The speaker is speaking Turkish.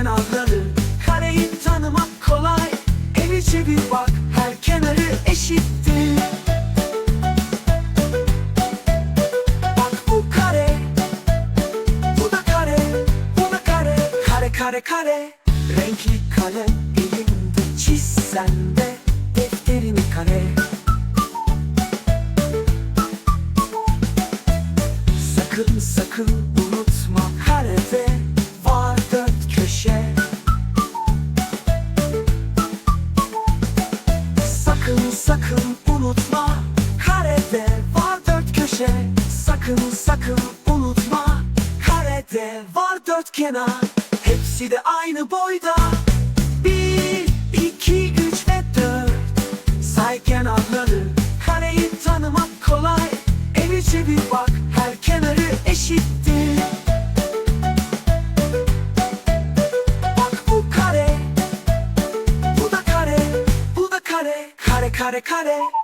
geçen anları Kareyi tanımak kolay Evi çevir bak her kenarı eşittir. Bak bu kare Bu da kare Bu da kare Kare kare kare. Renkli kalem elimde çizsen de Defterimi kare. Sakın sakın karede var dört köşe Sakın sakın unutma. Karede var dört kenar Hepsi de aynı boyda. Bir, iki, üç ve dört. Say kenarları kareyi tanımak kolay. Evice bir bak her kenarı eşittir. Bak bu kare Bu da kare Bu da kare. Kare kare kare